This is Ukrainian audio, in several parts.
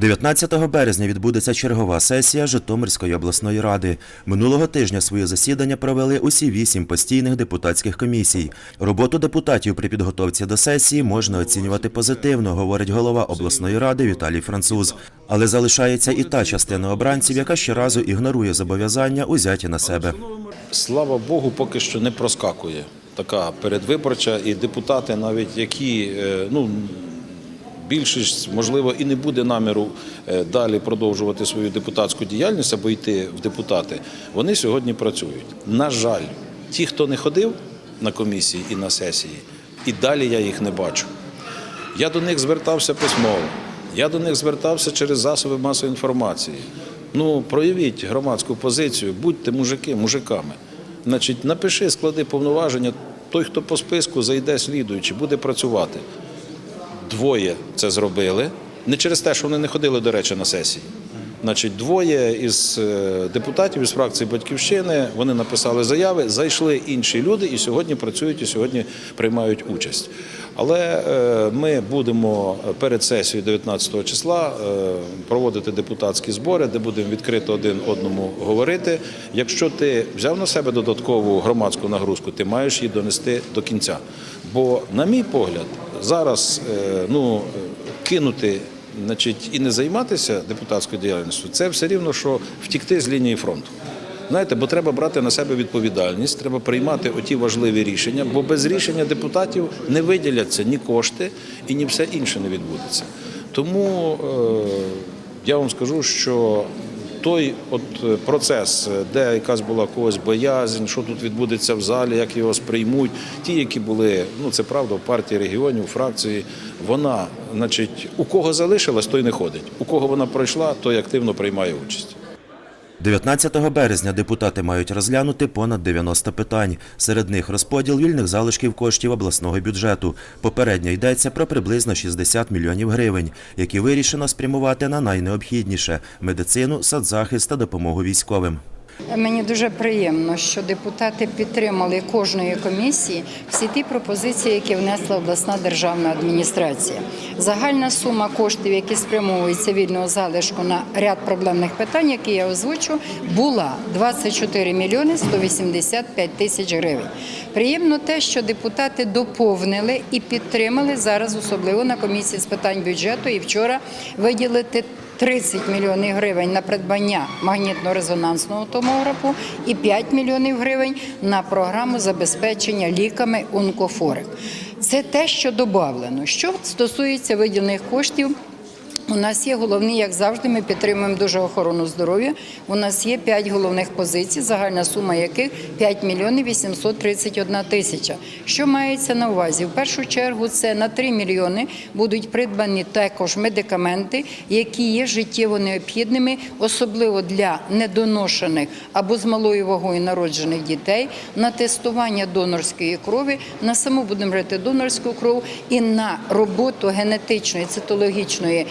19 березня відбудеться чергова сесія Житомирської обласної ради. Минулого тижня своє засідання провели усі вісім постійних депутатських комісій. Роботу депутатів при підготовці до сесії можна оцінювати позитивно, говорить голова обласної ради Віталій Француз. Але залишається і та частина обранців, яка щоразу ігнорує зобов'язання, узяті на себе. Слава Богу, поки що не проскакує така передвиборча, і депутати, навіть які е, ну. Більшість, можливо, і не буде наміру е, далі продовжувати свою депутатську діяльність або йти в депутати. Вони сьогодні працюють. На жаль, ті, хто не ходив на комісії і на сесії, і далі я їх не бачу. Я до них звертався письмово, я до них звертався через засоби масової інформації. Ну, проявіть громадську позицію, будьте мужики, мужиками. Значить, напиши, склади повноваження. Той, хто по списку зайде слідуючи, буде працювати. Двоє це зробили. Не через те, що вони не ходили, до речі, на сесії. Значить, двоє із е, депутатів із фракції Батьківщини вони написали заяви, зайшли інші люди і сьогодні працюють, і сьогодні приймають участь. Але е, ми будемо перед сесією 19 числа е, проводити депутатські збори, де будемо відкрито один одному говорити. Якщо ти взяв на себе додаткову громадську нагрузку, ти маєш її донести до кінця. Бо, на мій погляд, зараз е, ну, кинути значить, і не займатися депутатською діяльністю, це все рівно, що втікти з лінії фронту. Знаєте, бо треба брати на себе відповідальність, треба приймати оті важливі рішення, бо без рішення депутатів не виділяться ні кошти і ні все інше не відбудеться. Тому е, я вам скажу, що той от е, процес, е, де якась була когось боязнь, що тут відбудеться в залі, як його сприймуть, ті, які були, ну це правда, в партії регіонів, фракції, вона, значить, у кого залишилась, той не ходить. У кого вона пройшла, той активно приймає участь. 19 березня депутати мають розглянути понад 90 питань. Серед них розподіл вільних залишків коштів обласного бюджету. Попередньо йдеться про приблизно 60 мільйонів гривень, які вирішено спрямувати на найнеобхідніше – медицину, соцзахист та допомогу військовим. Мені дуже приємно, що депутати підтримали кожної комісії всі ті пропозиції, які внесла обласна державна адміністрація. Загальна сума коштів, які спрямовуються вільного залишку на ряд проблемних питань, які я озвучу, була 24 мільйони 185 тисяч гривень. Приємно те, що депутати доповнили і підтримали зараз, особливо на комісії з питань бюджету, і вчора виділити 30 мільйонів гривень на придбання магнітно-резонансного томографу і 5 мільйонів гривень на програму забезпечення ліками онкофорик. Це те, що додавлено. Що стосується виділених коштів. У нас є головні, як завжди, ми підтримуємо дуже охорону здоров'я. У нас є п'ять головних позицій, загальна сума яких 5 мільйонів 831 тисяча. Що мається на увазі? В першу чергу це на 3 мільйони будуть придбані також медикаменти, які є життєво необхідними, особливо для недоношених або з малою вагою народжених дітей, на тестування донорської крові, на саму будемо говорити донорську кров і на роботу генетичної цитологічної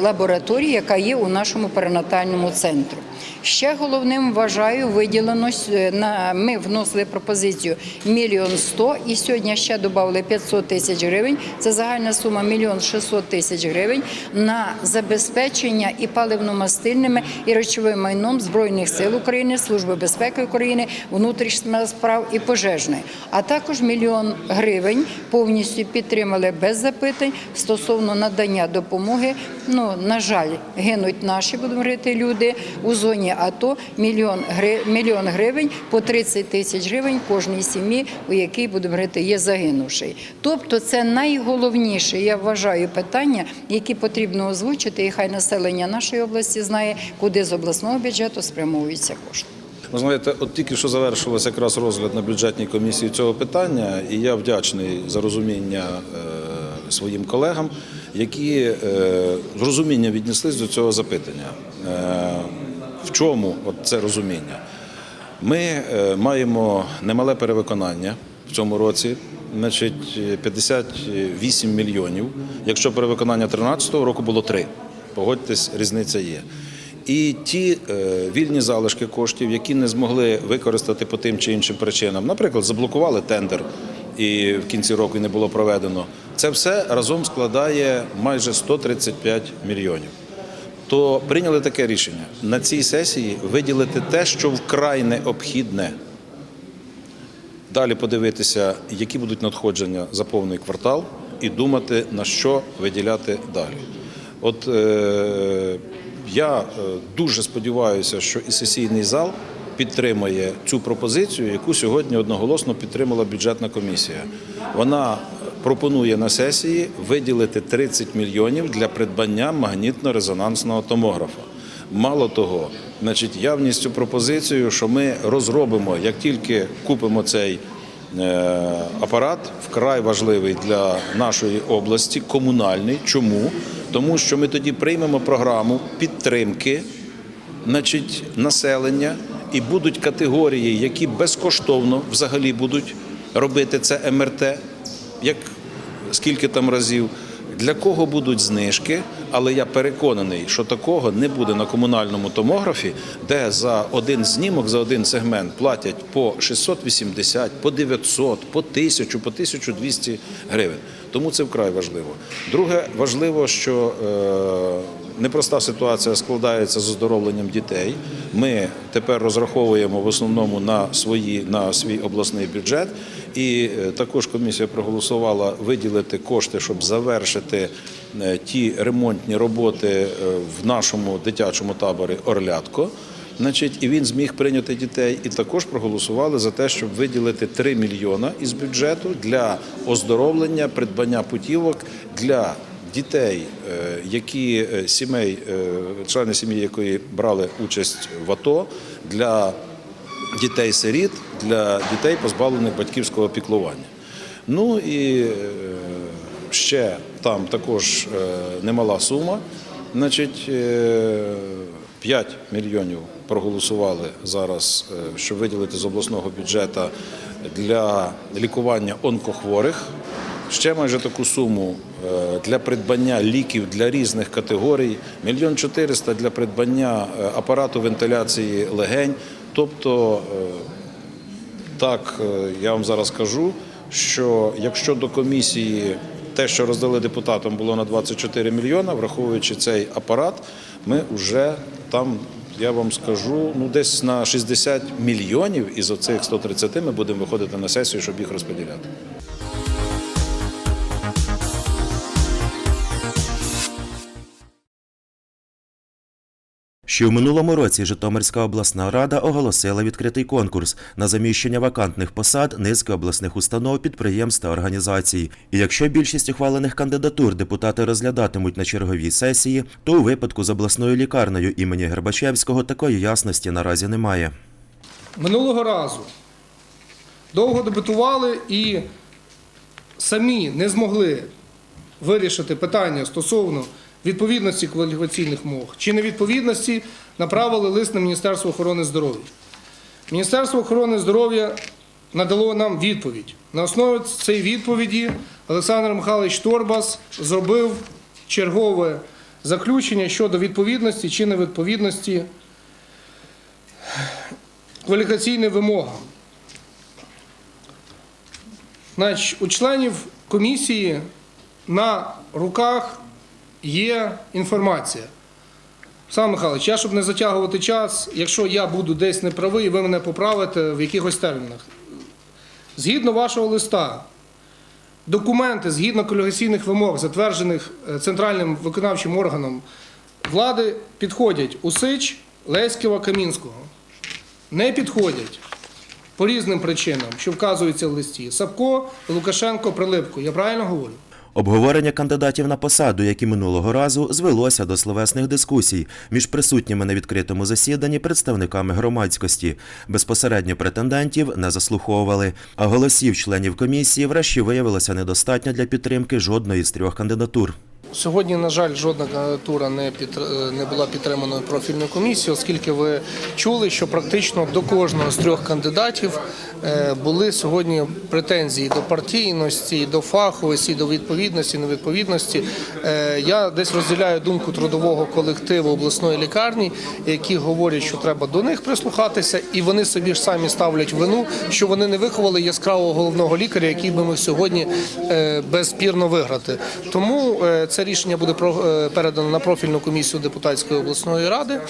лабораторії, яка є у нашому перинатальному центру. Ще головним вважаю виділено е, на ми вносили пропозицію мільйон сто і сьогодні ще додали 500 тисяч гривень. Це загальна сума мільйон 600 тисяч гривень на забезпечення і паливно-мастильними і речовим майном збройних сил України, Служби безпеки України, внутрішніх справ і пожежної. А також мільйон гривень повністю підтримали без запитань стосовно надання допомоги. Ну на жаль, гинуть наші будемо говорити люди у зоні АТО. Мільйон гри, мільйон гривень по 30 тисяч гривень кожній сім'ї, у якій будемо говорити, є загинувший. Тобто, це найголовніше, я вважаю, питання, які потрібно озвучити, і хай населення нашої області знає, куди з обласного бюджету спрямовуються кошти. Ви знаєте, от тільки що завершилося якраз розгляд на бюджетній комісії цього питання, і я вдячний за розуміння е, своїм колегам, які е, з розумінням віднеслись до цього запитання. Е, в чому от це розуміння? Ми е, маємо немале перевиконання в цьому році. Значить, 58 мільйонів. Якщо перевиконання 2013 року було 3. Погодьтесь, різниця є. І ті вільні залишки коштів, які не змогли використати по тим чи іншим причинам, наприклад, заблокували тендер і в кінці року не було проведено. Це все разом складає майже 135 мільйонів. то прийняли таке рішення на цій сесії виділити те, що вкрай необхідне. Далі подивитися, які будуть надходження за повний квартал, і думати, на що виділяти далі. От е, я е, дуже сподіваюся, що і сесійний зал підтримає цю пропозицію, яку сьогодні одноголосно підтримала бюджетна комісія. Вона пропонує на сесії виділити 30 мільйонів для придбання магнітно-резонансного томографа. Мало того, значить, я вніс цю пропозицію, що ми розробимо, як тільки купимо цей е, апарат, вкрай важливий для нашої області, комунальний. Чому? Тому що ми тоді приймемо програму підтримки значить, населення, і будуть категорії, які безкоштовно взагалі будуть робити це МРТ, як скільки там разів. Для кого будуть знижки, але я переконаний, що такого не буде на комунальному томографі, де за один знімок, за один сегмент платять по 680, по 900, по 1000, по 1200 гривень. Тому це вкрай важливо. Друге, важливо, що е, непроста ситуація складається з оздоровленням дітей. Ми тепер розраховуємо в основному на свої на свій обласний бюджет, і е, також комісія проголосувала виділити кошти, щоб завершити е, ті ремонтні роботи е, в нашому дитячому таборі Орлятко. Значить, і він зміг прийняти дітей, і також проголосували за те, щоб виділити 3 мільйона із бюджету для оздоровлення, придбання путівок для дітей, е, які е, сімей, е, члени сім'ї якої брали участь в АТО, для дітей-сиріт, для дітей, позбавлених батьківського піклування. Ну і ще там також немала сума. Значить, е, 5 мільйонів проголосували зараз, щоб виділити з обласного бюджету для лікування онкохворих. Ще майже таку суму е, для придбання ліків для різних категорій. Мільйон чотириста для придбання е, апарату вентиляції легень. Тобто е, так, я вам зараз кажу, що якщо до комісії те, що роздали депутатам, було на 24 мільйона, враховуючи цей апарат, ми вже там, я вам скажу, ну десь на 60 мільйонів із оцих 130 ми будемо виходити на сесію, щоб їх розподіляти. Ще в минулому році Житомирська обласна рада оголосила відкритий конкурс на заміщення вакантних посад низки обласних установ, підприємств та організацій. І якщо більшість ухвалених кандидатур депутати розглядатимуть на черговій сесії, то у випадку з обласною лікарнею імені Гербачевського такої ясності наразі немає. Минулого разу довго дебатували і самі не змогли вирішити питання стосовно відповідності кваліфікаційних мог чи невідповідності, направили лист на Міністерство охорони здоров'я. Міністерство охорони здоров'я надало нам відповідь. На основі цієї відповіді Олександр Михайлович Торбас зробив чергове заключення щодо відповідності чи невідповідності кваліфікаційним вимогам. Значить, у членів комісії на руках є інформація. Сам Михайлович, я щоб не затягувати час, якщо я буду десь неправий, ви мене поправите в якихось термінах. Згідно вашого листа, документи згідно кваліфікаційних вимог, затверджених е, центральним виконавчим органом влади, підходять Усич, Леськіва, Камінського. Не підходять по різним причинам, що вказується в листі. Сапко, Лукашенко, Прилипко. Я правильно говорю? Обговорення кандидатів на посаду, як і минулого разу, звелося до словесних дискусій між присутніми на відкритому засіданні представниками громадськості. Безпосередньо претендентів не заслуховували, а голосів членів комісії врешті виявилося недостатньо для підтримки жодної з трьох кандидатур. Сьогодні, на жаль, жодна кандидатура не підтр- не була підтриманою профільною комісією, оскільки ви чули, що практично до кожного з трьох кандидатів е, були сьогодні претензії до партійності, до фаховості, до відповідності, невідповідності. Е, Я десь розділяю думку трудового колективу обласної лікарні, які говорять, що треба до них прислухатися, і вони собі ж самі ставлять вину, що вони не виховали яскравого головного лікаря, який би ми сьогодні е, безспірно виграти. Тому це рішення буде е, передано на профільну комісію депутатської обласної ради.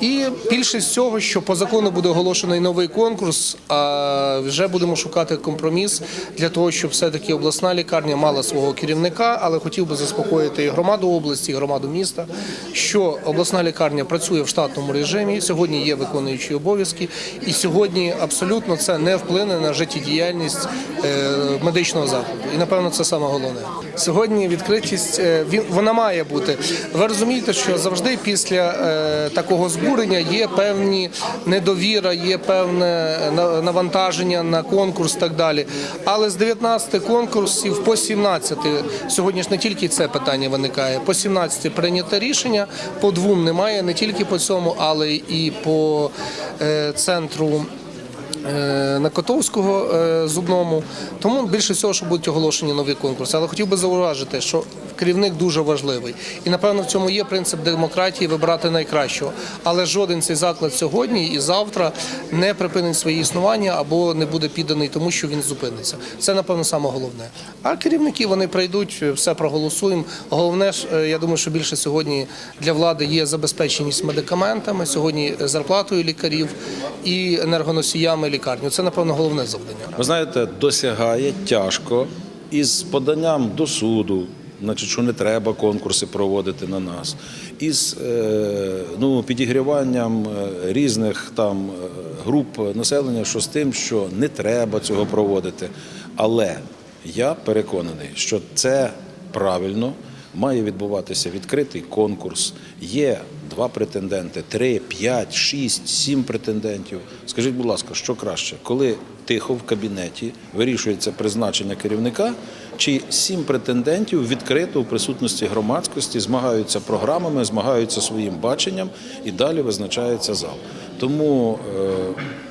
І більшість цього, що по закону буде оголошений новий конкурс, а вже будемо шукати компроміс для того, щоб все-таки обласна лікарня мала свого керівника, але хотів би заспокоїти і громаду області, і громаду міста, що обласна лікарня працює в штатному режимі. Сьогодні є виконуючі обов'язки, і сьогодні абсолютно це не вплине на життєдіяльність е, медичного закладу. І напевно це саме головне. Сьогодні відкритість е, вона має бути. Ви розумієте, що завжди після е, такого збурення є певні недовіра, є певне на- навантаження на конкурс і так далі. Але з 19 конкурсів по 17, сьогодні ж не тільки це питання виникає, по 17 прийнято рішення, по двом немає, не тільки по цьому, але і по е, центру. Е, На Котовського е, зубному, тому більше всього, що будуть оголошені нові конкурси. Але хотів би зауважити, що керівник дуже важливий, і напевно в цьому є принцип демократії вибрати найкращого. Але жоден цей заклад сьогодні і завтра не припинить своє існування або не буде підданий тому, що він зупиниться. Це напевно саме головне. А керівники вони прийдуть, все проголосуємо. Головне ж, е, я думаю, що більше сьогодні для влади є забезпеченість медикаментами, сьогодні зарплатою лікарів і енергоносіями лікарні. Це напевно головне завдання. Ви знаєте, досягає тяжко із поданням до суду, значить, що не треба конкурси проводити на нас, із е, ну, підігріванням е, різних там е, груп населення, що з тим, що не треба цього проводити. Але я переконаний, що це правильно. Має відбуватися відкритий конкурс. Є два претенденти, три, п'ять, шість, сім претендентів. Скажіть, будь ласка, що краще, коли тихо в кабінеті вирішується призначення керівника, чи сім претендентів відкрито у присутності громадськості змагаються програмами, змагаються своїм баченням і далі визначається зал. Тому е,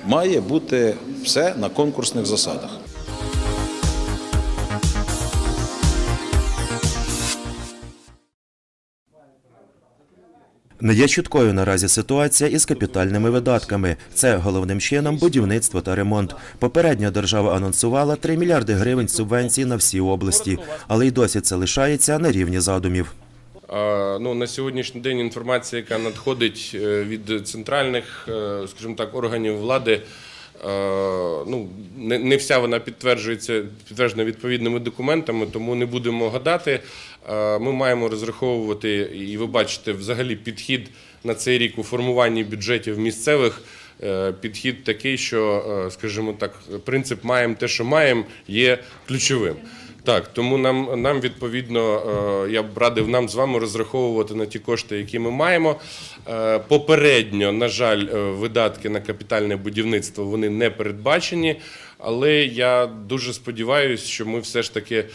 має бути все на конкурсних засадах. Не є чіткою наразі ситуація із капітальними видатками. Це головним чином будівництво та ремонт. Попередня держава анонсувала 3 мільярди гривень субвенцій на всі області, але й досі це лишається на рівні задумів. Ну, на сьогоднішній день інформація, яка надходить е, від центральних, е, скажімо так, органів влади, ну, не, не вся вона підтверджується підтверджена відповідними документами, тому не будемо гадати. Е, Ми маємо розраховувати, і ви бачите, взагалі підхід на цей рік у формуванні бюджетів місцевих. е, Підхід такий, що, е, скажімо так, принцип маємо те, що маємо, є ключовим. Так, тому нам, нам відповідно, е, я б радив нам з вами розраховувати на ті кошти, які ми маємо. Е, Попередньо, на жаль, е, видатки на капітальне будівництво вони не передбачені, але я дуже сподіваюся, що ми все ж таки,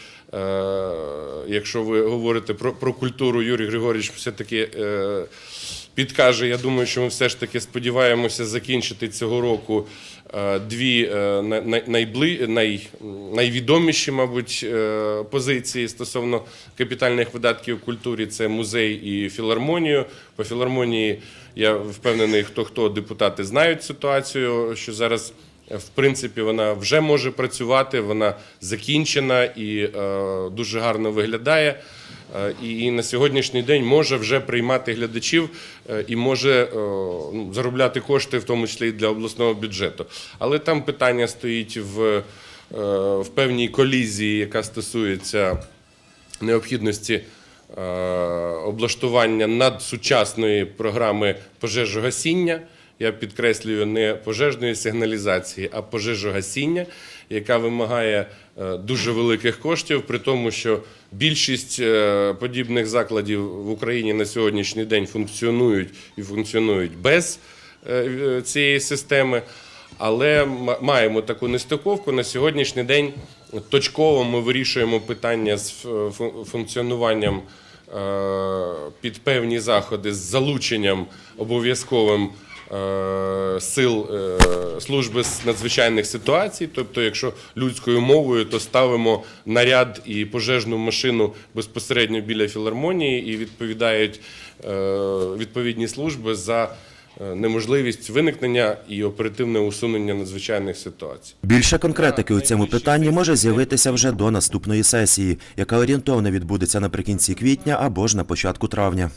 якщо ви говорите про, про культуру, Юрій Григорійович все-таки. е, Підкаже, я думаю, що ми все ж таки сподіваємося закінчити цього року дві е, най- най- найбли, най, найвідоміші, мабуть, е, позиції стосовно капітальних видатків культурі це музей і філармонію. По філармонії я впевнений, хто хто депутати знають ситуацію, що зараз. е, В принципі, вона вже може працювати, вона закінчена і е, дуже гарно виглядає. Е, І на сьогоднішній день може вже приймати глядачів е, і може е, ну, заробляти кошти, в тому числі і для обласного бюджету. Але там питання стоїть в, в певній колізії, яка стосується необхідності облаштування надсучасної програми пожежогасіння. Я підкреслюю не пожежної сигналізації, а пожежогасіння, яка вимагає е, дуже великих коштів, при тому, що більшість е, подібних закладів в Україні на сьогоднішній день функціонують і функціонують без е, цієї системи. Але маємо таку нестиковку. На сьогоднішній день точково ми вирішуємо питання з функціонуванням під певні заходи з залученням обов'язковим сил е, служби з надзвичайних ситуацій. Тобто, якщо людською мовою, то ставимо наряд і пожежну машину безпосередньо біля філармонії і відповідають е, відповідні служби за е, неможливість виникнення і оперативне усунення надзвичайних ситуацій. Більше конкретики у цьому питанні може з'явитися вже до наступної сесії, яка орієнтовно відбудеться наприкінці квітня або ж на початку травня.